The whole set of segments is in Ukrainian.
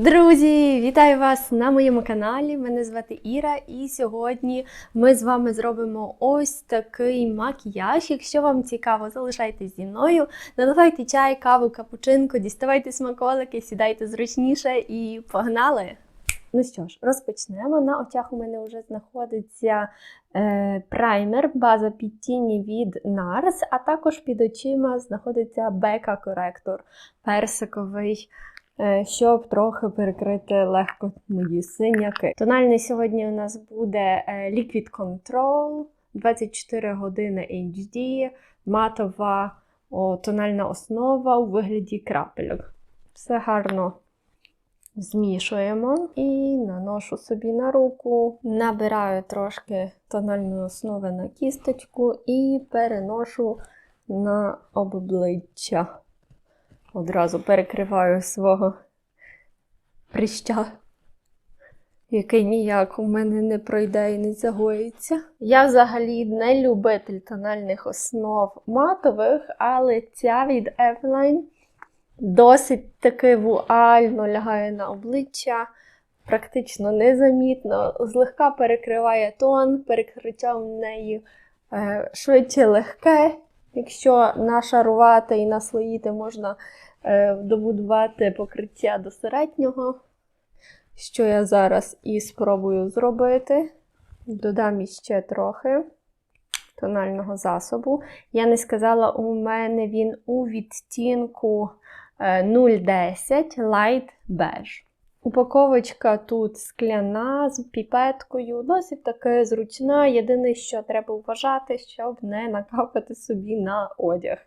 Друзі, вітаю вас на моєму каналі. Мене звати Іра, і сьогодні ми з вами зробимо ось такий макіяж. Якщо вам цікаво, залишайтесь зі мною, наливайте чай, каву, капучинку, діставайте смаколики, сідайте зручніше і погнали! Ну що ж, розпочнемо. На очах у мене вже знаходиться е, праймер, база під тіні від NARS, а також під очима знаходиться бека-коректор персиковий, е, щоб трохи перекрити легко мої синяки. Тональний сьогодні у нас буде е, Liquid Control 24 години HD, матова о, тональна основа у вигляді крапельок. Все гарно змішуємо і наношу собі на руку, набираю трошки тональної основи на кісточку і переношу на обличчя. Одразу перекриваю свого прища, який ніяк у мене не пройде і не загоїться. Я взагалі не любитель тональних основ матових, але ця від Eveline досить таки вуально лягає на обличчя, практично незамітно, злегка перекриває тон, перекриття в неї е, швидше легке. Якщо нашарувати і наслоїти, можна добудувати покриття до середнього, що я зараз і спробую зробити. Додам іще трохи тонального засобу. Я не сказала, у мене він у відтінку 010 Light Beige. Упаковочка тут скляна з піпеткою, досить таки зручна. Єдине, що треба вважати, щоб не накапати собі на одяг.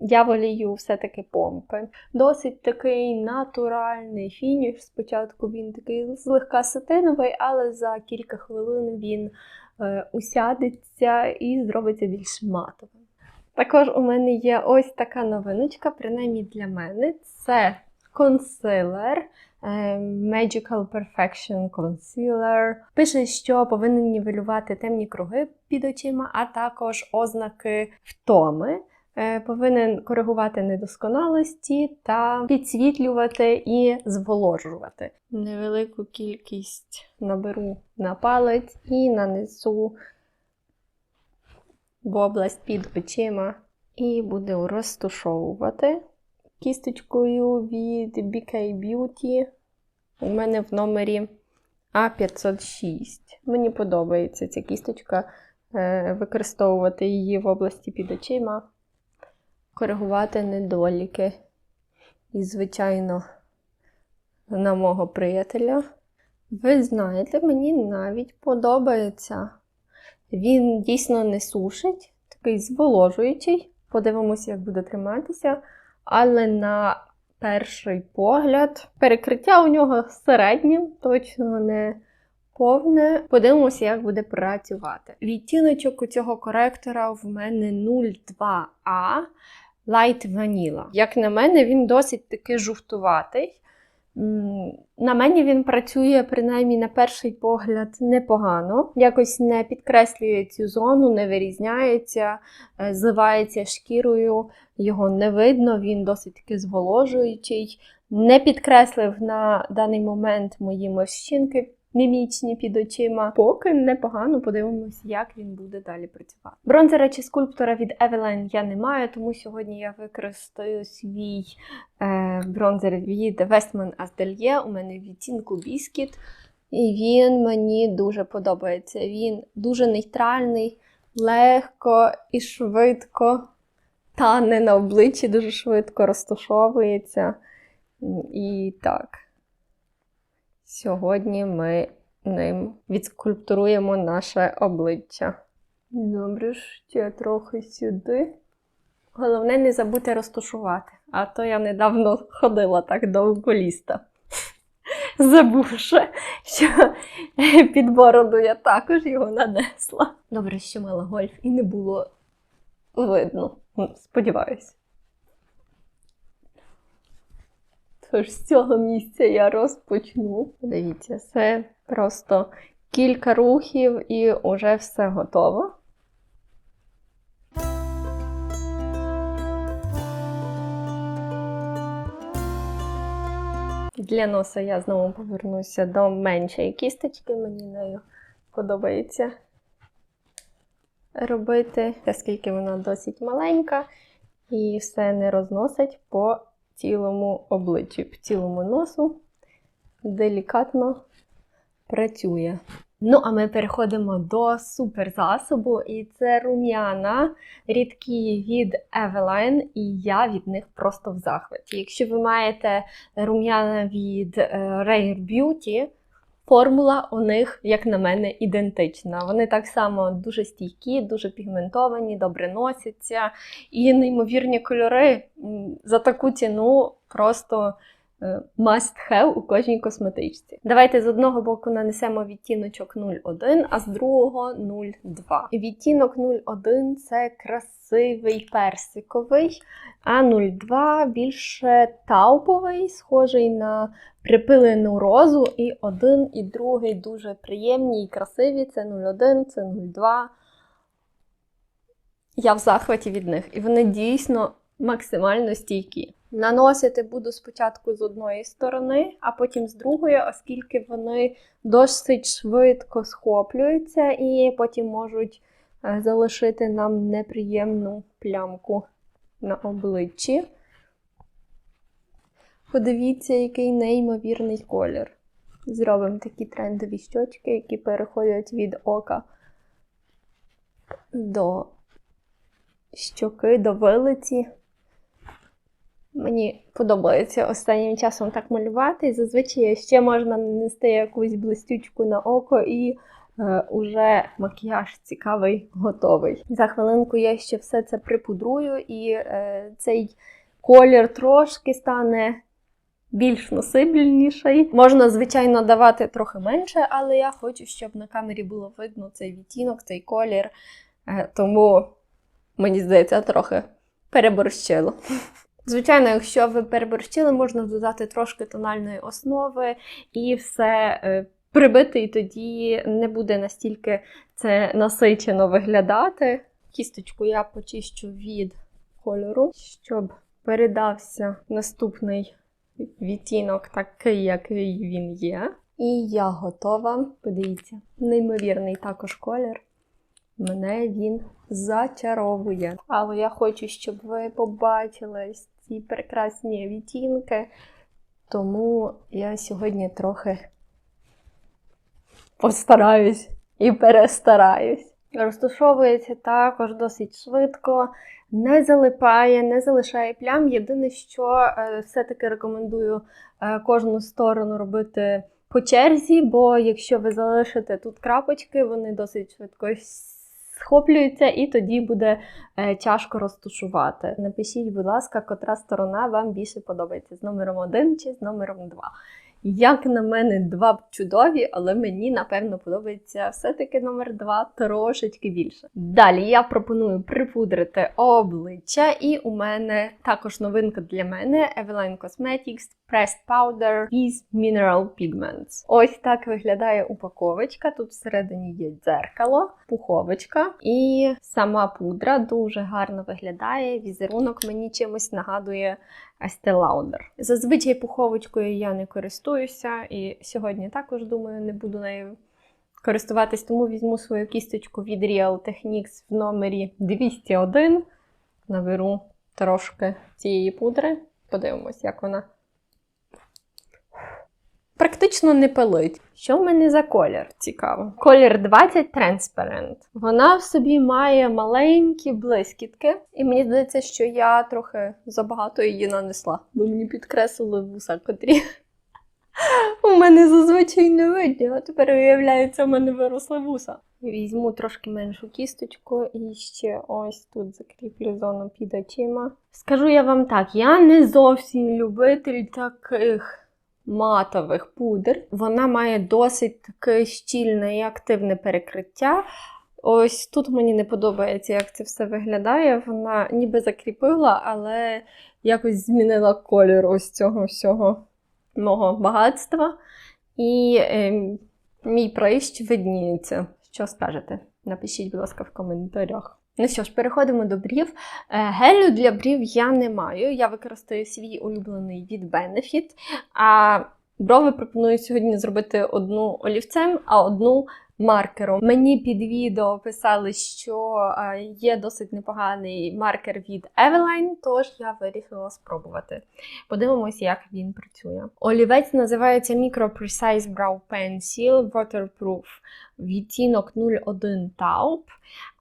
Я волію все-таки помпи. Досить такий натуральний фініш. Спочатку він такий злегка сатиновий, але за кілька хвилин він е, усядеться і зробиться більш матовим. Також у мене є ось така новиночка, принаймні для мене. Це консилер е, Magical Perfection Concealer. Пише, що повинен нівелювати темні круги під очима, а також ознаки втоми. Е, Повинен коригувати недосконалості та підсвітлювати і зволожувати. Невелику кількість наберу на палець і нанесу в область під очима і буду розтушовувати кісточкою від BK Beauty. У мене в номері А506. Мені подобається ця кісточка, е, використовувати її в області під очима, коригувати недоліки. І, звичайно, на мого приятеля. Ви знаєте, мені навіть подобається. Він дійсно не сушить, такий зволожуючий. Подивимося, як буде триматися. Але на перший погляд, перекриття у нього середнє, точно не повне. Подивимося, як буде працювати. Відтіночок у цього коректора в мене 02А Light Vanilla. Як на мене, він досить таки жовтуватий. На мені він працює, принаймні, на перший погляд, непогано. Якось не підкреслює цю зону, не вирізняється, е, зливається шкірою, його не видно, він досить таки зволожуючий. Не підкреслив на даний момент мої морщинки мімічні під очима. Поки непогано подивимося, як він буде далі працювати. Бронзера чи скульптора від Eveline я не маю, тому сьогодні я використаю свій е, бронзер від Westman Atelier. У мене відтінку Biscuit. І він мені дуже подобається. Він дуже нейтральний, легко і швидко тане на обличчі, дуже швидко розташовується. І так. Сьогодні ми ним відскульптуруємо наше обличчя. Добре, ще трохи сюди. Головне, не забудьте розташувати. А то я недавно ходила так до окуліста. Забувши, що під бороду я також його нанесла. Добре, що мала гольф і не було видно. Сподіваюсь. Тож з цього місця я розпочну. Дивіться, це просто кілька рухів і вже все готово. Для носа я знову повернуся до меншої кісточки, мені нею подобається робити, оскільки вона досить маленька і все не розносить по цілому обличчю, по цілому носу. Делікатно працює. Ну, а ми переходимо до суперзасобу, і це рум'яна рідкі від Eveline, і я від них просто в захваті. Якщо ви маєте рум'яна від е, Rare Beauty, формула у них, як на мене, ідентична. Вони так само дуже стійкі, дуже пігментовані, добре носяться. І неймовірні кольори за таку ціну просто must have у кожній косметичці. Давайте з одного боку нанесемо відтіночок 01, а з другого 02. Відтінок 01 це красивий персиковий, а 02 більше тауповий, схожий на припилену розу. І один, і другий дуже приємні і красиві. Це 01, це 02. Я в захваті від них. І вони дійсно максимально стійкі. Наносити буду спочатку з одної сторони, а потім з другої, оскільки вони досить швидко схоплюються і потім можуть е, залишити нам неприємну плямку на обличчі. Подивіться, який неймовірний колір. Зробимо такі трендові щочки, які переходять від ока до щоки, до вилиці. Мені подобається останнім часом так малювати. І зазвичай ще можна нанести якусь блистючку на око і е, уже макіяж цікавий, готовий. За хвилинку я ще все це припудрую, і е, цей колір трошки стане більш носибельніший. Можна, звичайно, давати трохи менше, але я хочу, щоб на камері було видно цей відтінок, цей колір. Е, тому, мені здається, трохи переборщило. Звичайно, якщо ви переборщили, можна додати трошки тональної основи і все е, прибити, і тоді не буде настільки це насичено виглядати. Кісточку я почищу від кольору, щоб передався наступний відтінок такий, який він є. І я готова. Подивіться, неймовірний також колір. Мене він зачаровує. Але я хочу, щоб ви побачили ці прекрасні відтінки. Тому я сьогодні трохи постараюсь і перестараюсь. Розташовується також досить швидко, не залипає, не залишає плям. Єдине, що е, все-таки рекомендую е, кожну сторону робити по черзі, бо якщо ви залишите тут крапочки, вони досить швидко схоплюються, і тоді буде е, тяжко розтушувати. Напишіть, будь ласка, котра сторона вам більше подобається з номером 1 чи з номером 2. Як на мене, два чудові, але мені, напевно, подобається все-таки номер два трошечки більше. Далі я пропоную припудрити обличчя, і у мене також новинка для мене Eveline Cosmetics Pressed Powder with Mineral Pigments. Ось так виглядає упаковочка. Тут всередині є дзеркало, пуховочка і сама пудра дуже гарно виглядає. Візерунок мені чимось нагадує Estee. Зазвичай пуховочкою я не користуюся, і сьогодні також думаю, не буду нею користуватись, тому візьму свою кісточку від Real Techniques в номері 201. Наберу трошки цієї пудри. Подивимось, як вона. Практично не пилить. Що в мене за колір? Цікаво. Колір 20 Transparent. Вона в собі має маленькі блискітки, і мені здається, що я трохи забагато її нанесла, бо мені підкреслили вуса, котрі у мене зазвичай не видні, а тепер виявляється, у мене виросли вуса. Візьму трошки меншу кісточку і ще ось тут закріплю зону під очима. Скажу я вам так, я не зовсім любитель таких матових пудр. Вона має досить таке щільне і активне перекриття. Ось тут мені не подобається, як це все виглядає. Вона ніби закріпила, але якось змінила колір ось цього всього мого багатства. І е, мій прищ видніється. Що скажете? Напишіть, будь ласка, в коментарях. Ну що ж, переходимо до брів. Е, Гелю для брів я не маю. Я використаю свій улюблений від Benefit. А Брови пропоную сьогодні зробити одну олівцем, а одну маркером. Мені під відео писали, що е, є досить непоганий маркер від Eveline, тож я вирішила спробувати. Подивимось, як він працює. Олівець називається Micro Precise Brow Pencil Waterproof відтінок 01 Taupe,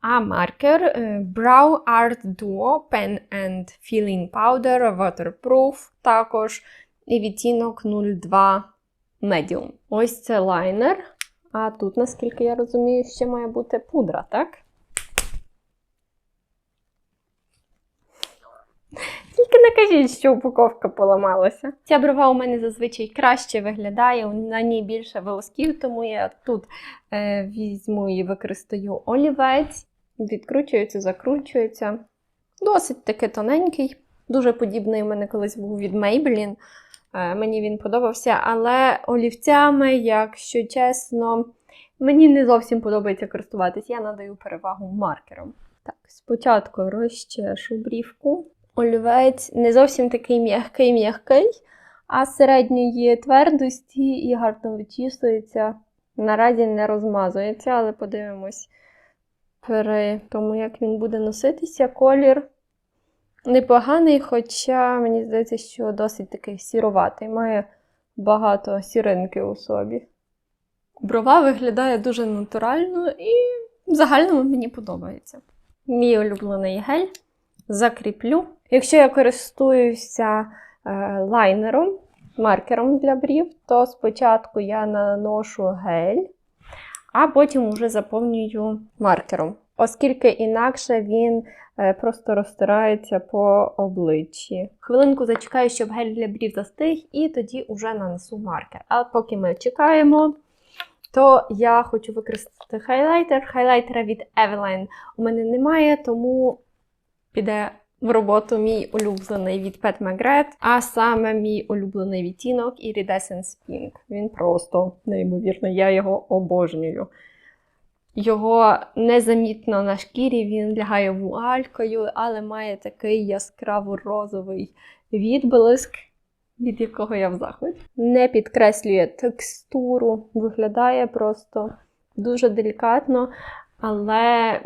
а маркер е, Brow Art Duo Pen and Filling Powder Waterproof також і відтінок 02 Medium. Ось це лайнер. А тут, наскільки я розумію, ще має бути пудра, так? Тільки не кажіть, що упаковка поламалася. Ця брова у мене зазвичай краще виглядає, на ній більше волосків, тому я тут е, візьму і використаю олівець, відкручується, закручується. Досить таки тоненький. Дуже подібний у мене колись був від Maybelline. Е, мені він подобався, але олівцями, якщо чесно, мені не зовсім подобається користуватись. Я надаю перевагу маркерам. Так, спочатку розчешу брівку. Олівець не зовсім такий м'який-м'який, а середньої твердості і гарно вичісується. Наразі не розмазується, але подивимось при тому, як він буде носитися. Колір непоганий, хоча мені здається, що досить такий сіроватий, має багато сіринки у собі. Брова виглядає дуже натурально і в загальному мені подобається. Мій улюблений гель закріплю. Якщо я користуюся е, лайнером, маркером для брів, то спочатку я наношу гель, а потім вже заповнюю маркером, оскільки інакше він е, просто розтирається по обличчі. Хвилинку зачекаю, щоб гель для брів застиг, і тоді вже нанесу маркер. А поки ми чекаємо, то я хочу використати хайлайтер. Хайлайтера від Eveline у мене немає, тому піде в роботу мій улюблений від Pet Magret, а саме мій улюблений відтінок Iridescence Pink. Він просто неймовірний, я його обожнюю. Його незамітно на шкірі, він лягає вуалькою, але має такий яскраво розовий відблиск, від якого я в захваті. Не підкреслює текстуру, виглядає просто дуже делікатно, але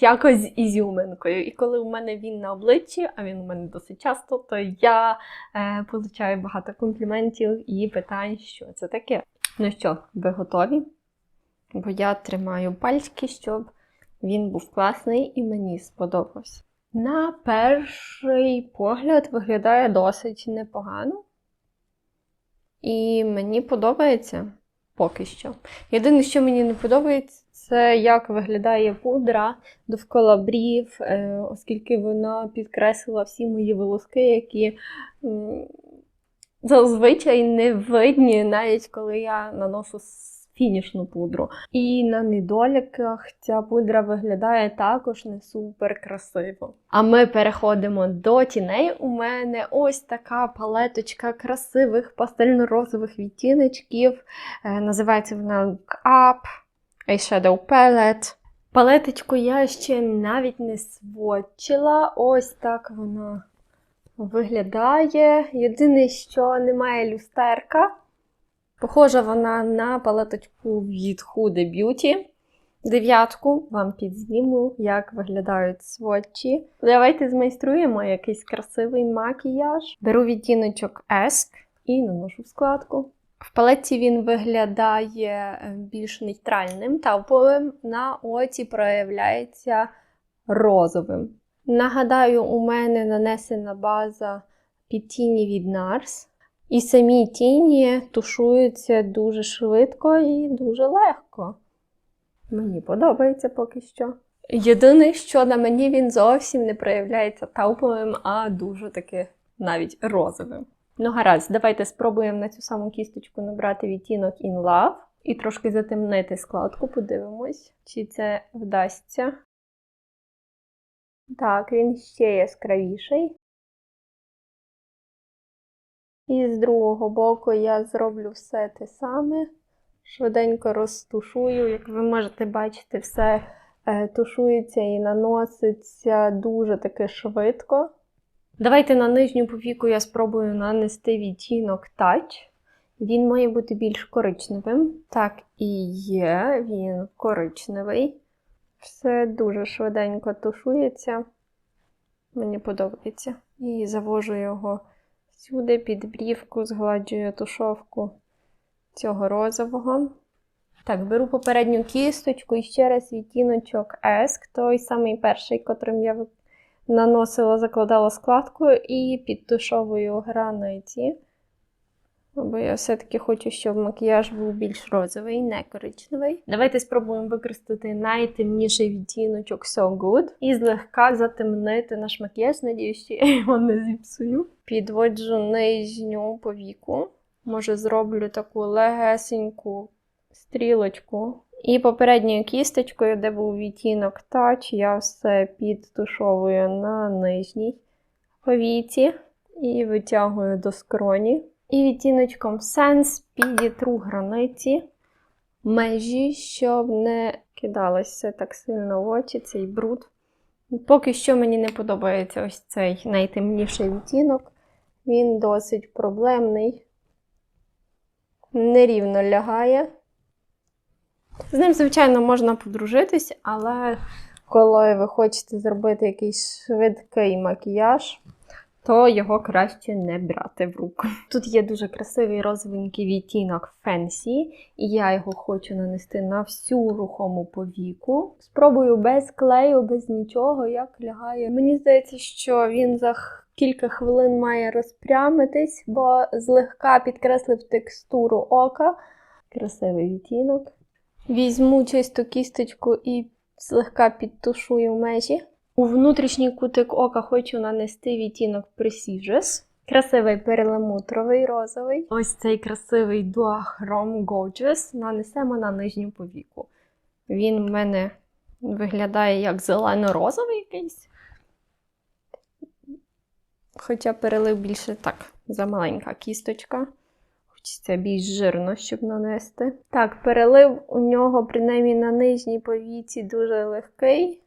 якось з ізюминкою. І коли у мене він на обличчі, а він у мене досить часто, то я е, получаю багато компліментів і питань, що це таке. Ну що, ви готові? Бо я тримаю пальчики, щоб він був класний і мені сподобався. На перший погляд виглядає досить непогано. І мені подобається поки що. Єдине, що мені не подобається, це як виглядає пудра довкола брів, е, оскільки вона підкреслила всі мої волоски, які зазвичай не видні, навіть коли я наношу фінішну пудру. І на недоліках ця пудра виглядає також не супер красиво. А ми переходимо до тіней. У мене ось така палеточка красивих пастельно-розових відтіночків. Е, називається вона Look Up, Eyeshadow Palette. Палеточку я ще навіть не сводчила. Ось так вона виглядає. Єдине, що немає люстерка. Похожа вона на палеточку від Huda Beauty. Дев'ятку вам підзніму, як виглядають сводчі. Давайте змайструємо якийсь красивий макіяж. Беру відтіночок Esk і наношу складку. В палетці він виглядає більш нейтральним, тауповим, на оці проявляється розовим. Нагадаю, у мене нанесена база під тіні від NARS. І самі тіні тушуються дуже швидко і дуже легко. Мені подобається поки що. Єдине, що на мені він зовсім не проявляється тауповим, а дуже таки навіть розовим. Ну, гаразд, давайте спробуємо на цю саму кісточку набрати відтінок In Love і трошки затемнити складку, подивимось, чи це вдасться. Так, він ще яскравіший. І з другого боку я зроблю все те саме. Швиденько розтушую, як ви можете бачити, все е, тушується і наноситься дуже таки швидко. Давайте на нижню повіку я спробую нанести відтінок Touch Він має бути більш коричневим. Так і є, він коричневий. Все дуже швиденько тушується. Мені подобається. І завожу його сюди, під брівку, згладжую тушовку цього розового. Так, беру попередню кісточку і ще раз відтіночок Еск, той самий перший, котрим я наносила, закладала складку, і підтушовую границі. Бо я все-таки хочу, щоб макіяж був більш розовий, не коричневий. Давайте спробуємо використати найтемніший відтіночок So Good і злегка затемнити наш макіяж. Надіюсь, що я його не зіпсую. Підводжу нижню повіку. Може, зроблю таку легесеньку стрілочку. І попередньою кісточкою, де був відтінок Touch, я все підтушовую на нижній повіці і витягую до скроні. І відтіночком Sense підітру границі межі, щоб не кидалося так сильно в очі цей бруд. Поки що мені не подобається ось цей найтемніший відтінок. Він досить проблемний, нерівно лягає. З ним, звичайно, можна подружитись, але коли ви хочете зробити якийсь швидкий макіяж, то його краще не брати в руку. Тут є дуже красивий розовенький відтінок Fancy, і я його хочу нанести на всю рухому повіку. Спробую без клею, без нічого, як лягає. Мені здається, що він за кілька хвилин має розпрямитись, бо злегка підкреслив текстуру ока. Красивий відтінок. Візьму чисту кісточку і злегка підтушую межі. У внутрішній кутик ока хочу нанести відтінок Precious. Красивий перламутровий розовий. Ось цей красивий Duachrom Gorgeous нанесемо на нижню повіку. Він в мене виглядає як зелено-розовий якийсь. Хоча перелив більше так, замаленька кісточка. Хочеться більш жирно, щоб нанести. Так, перелив у нього, принаймні на нижній повіці, дуже легкий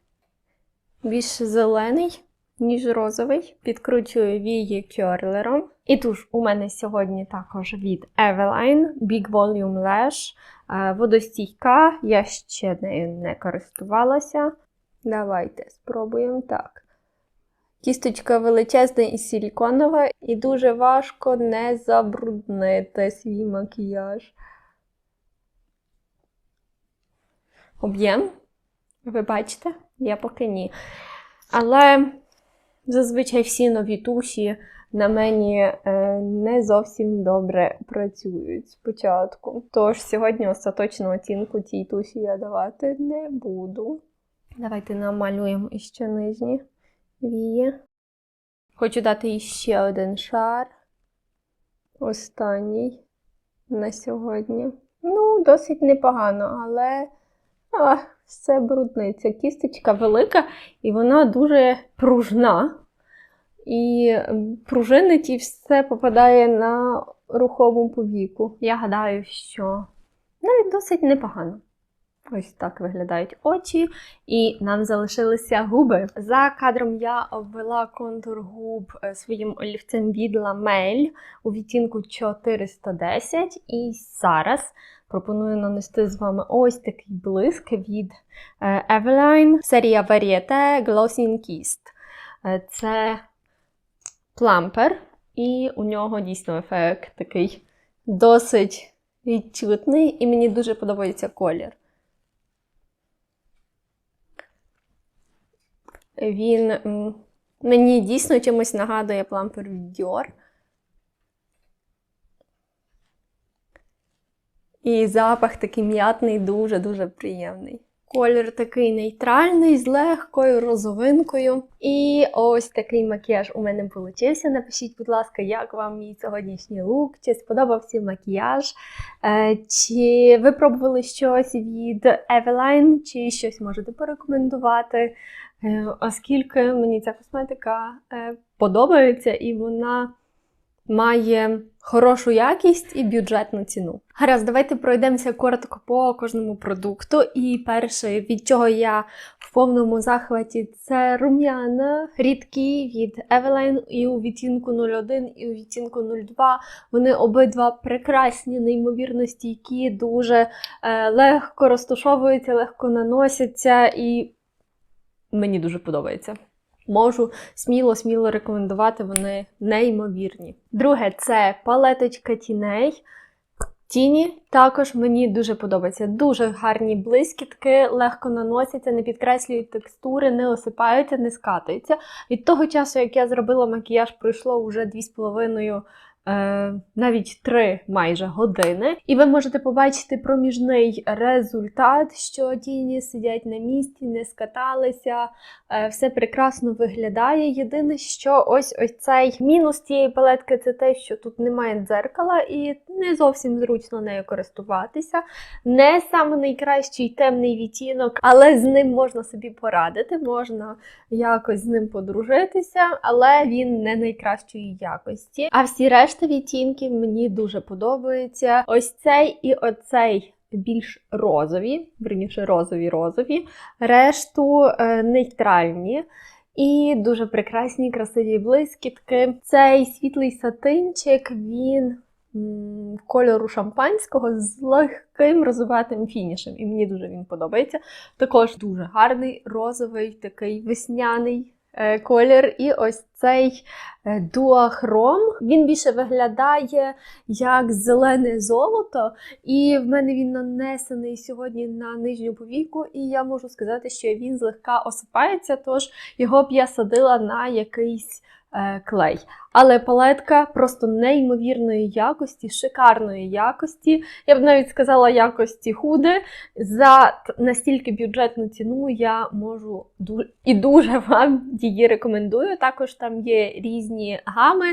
більш зелений, ніж розовий. Підкручую вії кьорлером. І туш у мене сьогодні також від Eveline Big Volume Lash. Е, Водостійка, я ще нею не користувалася. Давайте спробуємо так. Кісточка величезна і силіконова, і дуже важко не забруднити свій макіяж. Об'єм. Ви бачите? Я поки ні. Але зазвичай всі нові туші на мені е, не зовсім добре працюють спочатку. Тож сьогодні остаточну оцінку цій туші я давати не буду. Давайте намалюємо іще нижні вії. Хочу дати іще один шар. Останній на сьогодні. Ну, досить непогано, але. А, все брудниться. Кісточка велика, і вона дуже пружна. І пружинить, і все попадає на рухому повіку. Я гадаю, що навіть досить непогано. Ось так виглядають очі, і нам залишилися губи. За кадром я обвела контур губ е, своїм олівцем від Lamel у відтінку 410. І зараз пропоную нанести з вами ось такий блиск від е, Eveline, серія Varieté Glossing Kist. Е, Це плампер, і у нього дійсно ефект такий досить відчутний, і мені дуже подобається колір. Він мені дійсно чимось нагадує плампер від Dior. І запах такий м'ятний, дуже-дуже приємний. Колір такий нейтральний, з легкою розовинкою. І ось такий макіяж у мене получився. Напишіть, будь ласка, як вам мій сьогоднішній лук, чи сподобався макіяж, Е, чи ви пробували щось від Eveline, чи щось можете порекомендувати. Е, Оскільки мені ця косметика е, подобається і вона має хорошу якість і бюджетну ціну. Гаразд, давайте пройдемося коротко по кожному продукту. І перше, від чого я в повному захваті, це рум'яна рідкі від Eveline і у відтінку 01, і у відтінку 02. Вони обидва прекрасні, неймовірно стійкі, дуже е, легко розташовуються, легко наносяться, і мені дуже подобається. Можу сміло-сміло рекомендувати, вони неймовірні. Друге, це палеточка тіней. Тіні також мені дуже подобається. Дуже гарні блискітки, легко наносяться, не підкреслюють текстури, не осипаються, не скатуються. Від того часу, як я зробила макіяж, пройшло вже 2,5 е, навіть 3 майже години. І ви можете побачити проміжний результат, що тіні сидять на місці, не скаталися, е, все прекрасно виглядає. Єдине, що ось ось цей мінус цієї палетки це те, що тут немає дзеркала і не зовсім зручно нею користуватися. Не саме найкращий темний відтінок, але з ним можна собі порадити, можна якось з ним подружитися, але він не найкращої якості. А всі решта відтінків мені дуже подобаються. Ось цей і оцей. Більш розові, верніше розові розові, решту е, нейтральні і дуже прекрасні, красиві блискітки. Цей світлий сатинчик, він м, кольору шампанського з легким розуватим фінішем. І мені дуже він подобається. Також дуже гарний розовий, такий весняний колір. І ось цей е, дуахром. Він більше виглядає як зелене золото, і в мене він нанесений сьогодні на нижню повіку, і я можу сказати, що він злегка осипається, тож його б я садила на якийсь е, клей. Але палетка просто неймовірної якості, шикарної якості. Я б навіть сказала якості худе. За настільки бюджетну ціну я можу і дуже вам її рекомендую. Також там є різні гами.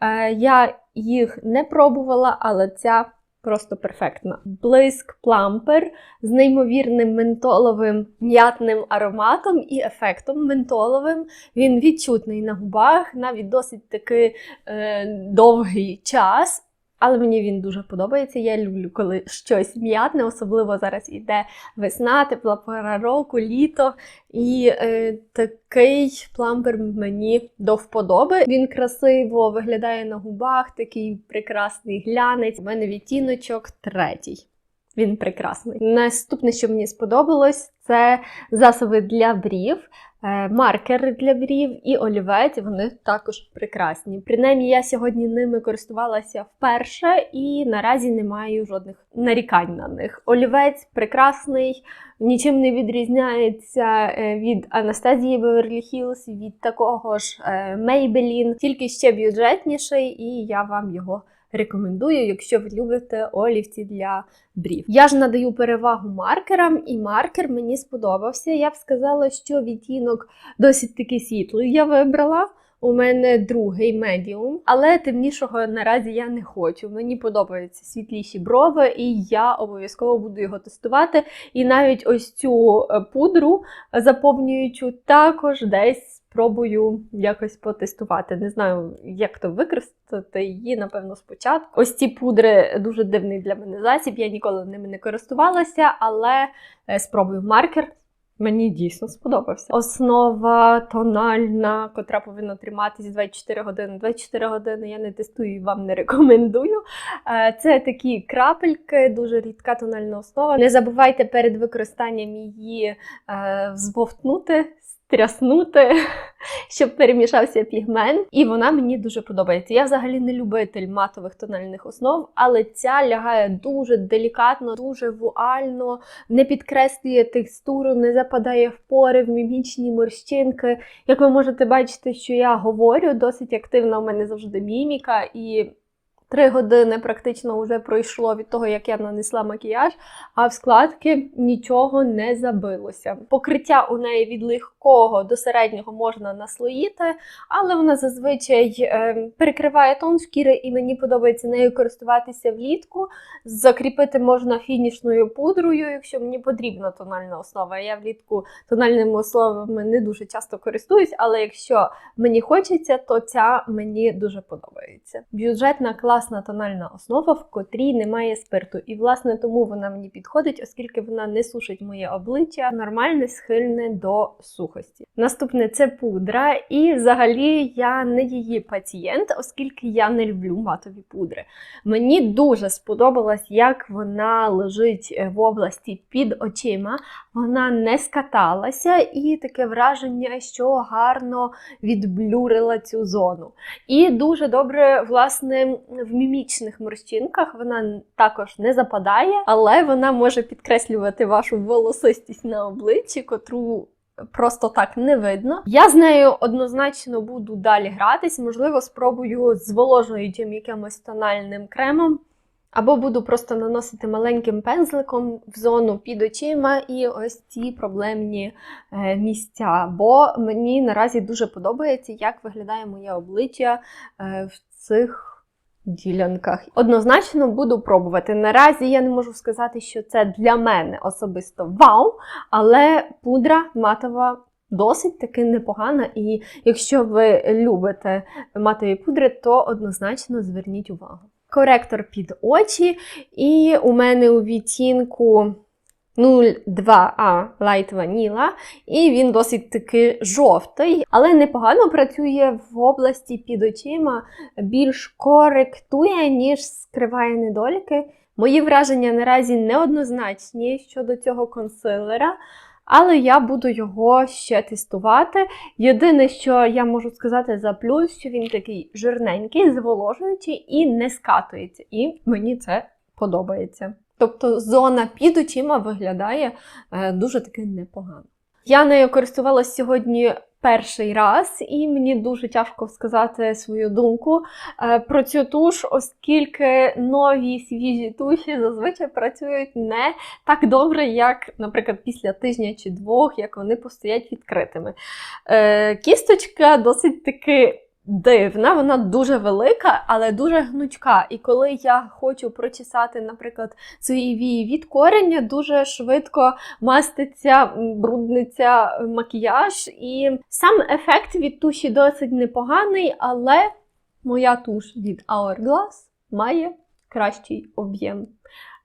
Е, я їх не пробувала, але ця просто перфектна. Блиск плампер з неймовірним ментоловим м'ятним ароматом і ефектом ментоловим. Він відчутний на губах, навіть досить таки е, довгий час. Але мені він дуже подобається. Я люблю, коли щось м'ятне, особливо зараз іде весна, тепла пора року, літо. І е, такий пламбер мені до вподоби. Він красиво виглядає на губах, такий прекрасний глянець. У мене відтіночок третій. Він прекрасний. Наступне, що мені сподобалось, це засоби для брів. Е, Маркер для брів і олівець, вони також прекрасні. Принаймні, я сьогодні ними користувалася вперше і наразі не маю жодних нарікань на них. Олівець прекрасний, нічим не відрізняється е, від Анастазії Беверлі Хіллз, від такого ж е, Maybelline, тільки ще бюджетніший, і я вам його рекомендую, якщо ви любите олівці для брів. Я ж надаю перевагу маркерам, і маркер мені сподобався. Я б сказала, що відтінок досить таки світлий я вибрала. У мене другий медіум, але темнішого наразі я не хочу. Мені подобаються світліші брови, і я обов'язково буду його тестувати. І навіть ось цю е, пудру заповнюючу також десь спробую якось потестувати. Не знаю, як то використати її, напевно, спочатку. Ось ці пудри дуже дивний для мене засіб. Я ніколи ними не користувалася, але е, спробую маркер. Мені дійсно сподобався. Основа тональна, котра повинна триматись 24 години. 24 години я не тестую і вам не рекомендую. Е, Це такі крапельки, дуже рідка тональна основа. Не забувайте перед використанням її е, взбовтнути, стряснути, щоб перемішався пігмент. І вона мені дуже подобається. Я взагалі не любитель матових тональних основ, але ця лягає дуже делікатно, дуже вуально, не підкреслює текстуру, не западає в пори, в мімічні морщинки. Як ви можете бачити, що я говорю, досить активна у мене завжди міміка і. Три години практично вже пройшло від того, як я нанесла макіяж, а в складки нічого не забилося. Покриття у неї від легкого до середнього можна наслоїти, але вона зазвичай е, перекриває тон шкіри, і мені подобається нею користуватися влітку. Закріпити можна фінішною пудрою, якщо мені потрібна тональна основа. Я влітку тональними основами не дуже часто користуюсь, але якщо мені хочеться, то ця мені дуже подобається. Бюджетна класна тональна основа, в котрій немає спирту. І власне тому вона мені підходить, оскільки вона не сушить моє обличчя, нормальне, схильне до сухості. Наступне це пудра, і взагалі я не її пацієнт, оскільки я не люблю матові пудри. Мені дуже сподобалось, як вона лежить е, в області під очима. Вона не скаталася, і таке враження, що гарно відблюрила цю зону. І дуже добре, власне, в мімічних морщинках вона також не западає, але вона може підкреслювати вашу волосистість на обличчі, котру. Просто так не видно. Я з нею однозначно буду далі гратись. Можливо, спробую зволожуючим якимось тональним кремом. Або буду просто наносити маленьким пензликом в зону під очима і ось ці проблемні е, місця. Бо мені наразі дуже подобається, як виглядає моє обличчя е, в цих ділянках. Однозначно буду пробувати. Наразі я не можу сказати, що це для мене особисто вау, але пудра матова. Досить таки непогана, і якщо ви любите матові пудри, то однозначно зверніть увагу. Коректор під очі, і у мене у відтінку 02A Light Vanilla, і він досить таки жовтий, але непогано працює в області під очима, більш коректує, ніж скриває недоліки. Мої враження наразі неоднозначні щодо цього консилера. Але я буду його ще тестувати. Єдине, що я можу сказати за плюс, що він такий жирненький, зволожуючий і не скатується. І мені це подобається. Тобто зона під очима виглядає е, дуже таки непогано. Я нею користувалася сьогодні перший раз, і мені дуже тяжко сказати свою думку е, про цю туш, оскільки нові свіжі туші зазвичай працюють не так добре, як, наприклад, після тижня чи двох, як вони постоять відкритими. Е, Кісточка досить таки. Дивна, вона дуже велика, але дуже гнучка. І коли я хочу прочесати, наприклад, свої вії від корення, дуже швидко маститься, м, брудниться макіяж. І сам ефект від туші досить непоганий, але моя туш від Hourglass має кращий об'єм.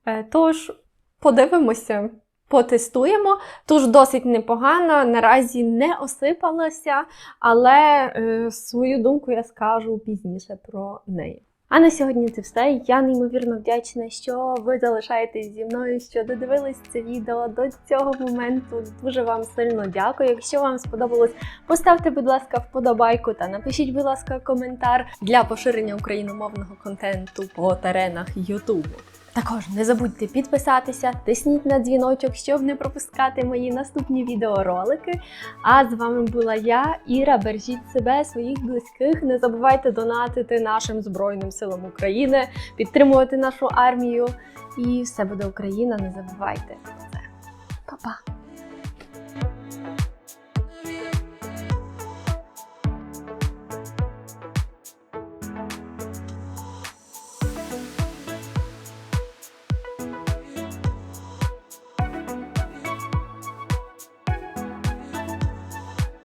Е, Тож, подивимося. Потестуємо. Туш досить непогана, наразі не осипалася, але е, свою думку я скажу пізніше про неї. А на сьогодні це все. Я неймовірно вдячна, що ви залишаєтесь зі мною, що додивились це відео до цього моменту. Дуже вам сильно дякую. Якщо вам сподобалось, поставте, будь ласка, вподобайку та напишіть, будь ласка, коментар для поширення україномовного контенту по теренах Ютубу. Також не забудьте підписатися, тисніть на дзвіночок, щоб не пропускати мої наступні відеоролики. А з вами була я, Іра. Бережіть себе, своїх близьких. Не забувайте донатити нашим Збройним силам України, підтримувати нашу армію. І все буде Україна. Не забувайте це. Па-па!